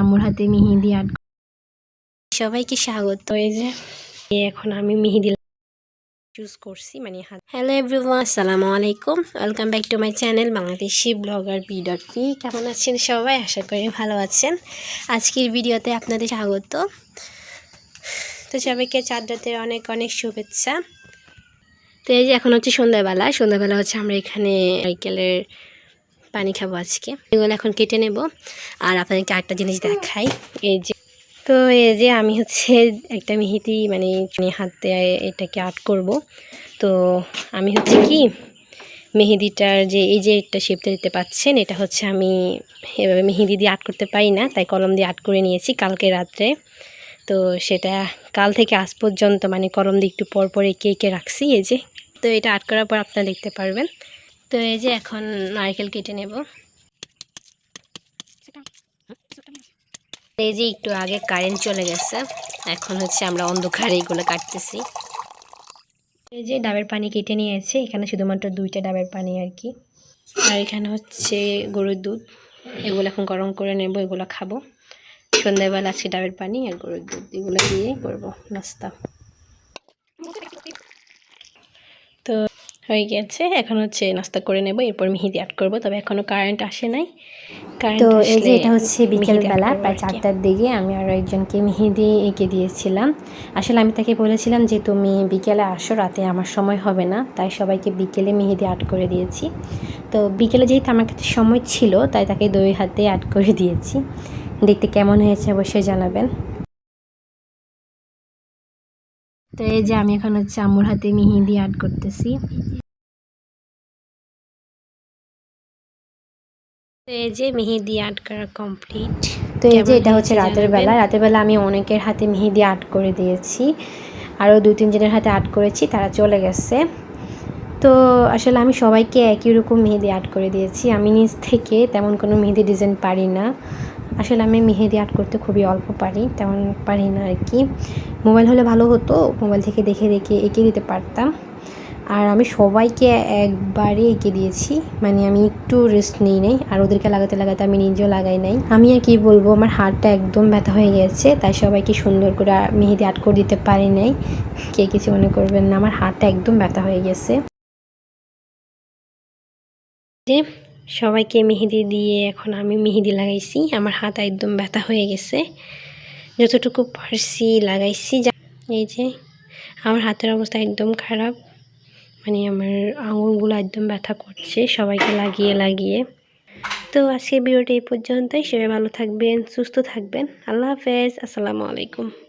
আম্মুর হাতে মেহেদি আর্ট সবাইকে স্বাগত। এই যে এখন আমি মেহেদি চুজ করছি মানে হাত হ্যালো এভরিওয়ান আসসালামু আলাইকুম। Welcome back to my channel Bangladeshi blogger B dot P কেমন আছেন সবাই? আশা করি ভালো আছেন। আজকের ভিডিওতে আপনাদের স্বাগত। তো সবাইকে চাঁদ রাতের অনেক অনেক শুভেচ্ছা। তো এই যে এখন হচ্ছে সন্ধ্যাবেলা। সন্ধ্যাবেলা হচ্ছে আমরা এখানে নারকেলের পানি খাব আজকে। এগুলো এখন কেটে নেব। আর আপনাদেরকে একটা জিনিস দেখাই। এই যে, তো এই যে আমি হচ্ছে একটা মেহেদি মানে হাতে এটাকে আর্ট করব। তো আমি হচ্ছে কি, মেহেদিটার যে, এই যে একটা শেপটা দিতে পাচ্ছেন, এটা হচ্ছে আমি এভাবে মেহেদি দিয়ে আর্ট করতে পারি না, তাই কলম দিয়ে আর্ট করে নিয়েছি কালকে রাত্রে। তো সেটা কাল থেকে আজ পর্যন্ত মানে কলম দিয়ে একটু পর পর এঁকে এঁকে রাখছি, এই যে। তো এটা আর্ট করার পর আপনারা দেখতে পারবেন। তো এই যে এখন নারকেল কেটে নেব। এই যে একটু আগে কারেন্ট চলে গেছে, এখন হচ্ছে আমরা অন্ধকারে এগুলো কাটতেছি। এই যে ডাবের পানি কেটে নিয়েছে, এখানে শুধুমাত্র দুইটা ডাবের পানি আর কি। আর এখানে হচ্ছে গরুর দুধ, এগুলো এখন গরম করে নেব, এগুলো খাব। সন্ধ্যাবেলা আছে ডাবের পানি আর গরুর দুধ, এগুলো দিয়ে করব নাস্তা তো হয়ে গেছে। এখন হচ্ছে নাস্তা করে নেব এরপর মেহেদি আর্ট করব তবে এখনও কারেন্ট আসে নাই। তো এই যে এটা হচ্ছে বিকেলবেলা প্রায় চারটার দিকে আমি আরও একজনকে মেহেদি এঁকে দিয়েছিলাম। আসলে আমি তাকে বলেছিলাম যে তুমি বিকেলে আসো রাতে আমার সময় হবে না। তাই সবাইকে বিকেলে মেহেদি আর্ট করে দিয়েছি। তো বিকেলে যেহেতু আমার কাছে সময় ছিল তাই তাকে দুই হাতে আর্ট করে দিয়েছি। দেখতে কেমন হয়েছে অবশ্যই জানাবেন। তো এই যে আমি এখন হচ্ছে আম্মুর হাতে মেহেদি আর্ট করতেছি। তো এই যে মেহেদি আর্ট করা কমপ্লিট তো এই যে এটা হচ্ছে রাতের বেলা। রাতের বেলা আমি অনেকের হাতে মেহেদি আর্ট করে দিয়েছি। আরও দু তিনজনের হাতে আর্ট করেছি তারা চলে গেছে। তো আসলে আমি সবাইকে একই রকম মেহেদি আর্ট করে দিয়েছি। আমি নিজ থেকে তেমন কোনো মেহেদি ডিজাইন পারি না। আসলে আমি মেহেদি আর্ট করতে খুবই অল্প পারি, তেমন পারি না আর কি। মোবাইল হলে ভালো হতো, মোবাইল থেকে দেখে দেখে এঁকে দিতে পারতাম। আর আমি সবাইকে একবারে এঁকে দিয়েছি মানে আমি একটু রেস্ট নিই নাই, আর ওদেরকে লাগাতে লাগাতে আমি নিজেও লাগাই নাই। আমি আর কি বলব, আমার হাতটা একদম ব্যথা হয়ে গেছে, তাই সবাইকে সুন্দর করে মেহেদি আর্ট করে দিতে পারি নাই। কে কিছু মনে করবেন না, আমার হাতটা একদম ব্যথা হয়ে গেছে। সবাইকে মেহেদি দিয়ে এখন আমি মেহেদি লাগাইছি। আমার হাত একদম ব্যথা হয়ে গেছে। যতটুকু পারছি লাগাইছি। এই যে, আমার হাতের অবস্থা একদম খারাপ। মানে আমার আঙুলগুলো একদম ব্যথা করছে সবাইকে লাগিয়ে লাগিয়ে। তো আজকে ভিডিওটা এই পর্যন্তই। সবাই ভালো থাকবেন, সুস্থ থাকবেন। আল্লাহ হাফেজ। আসসালামু আলাইকুম।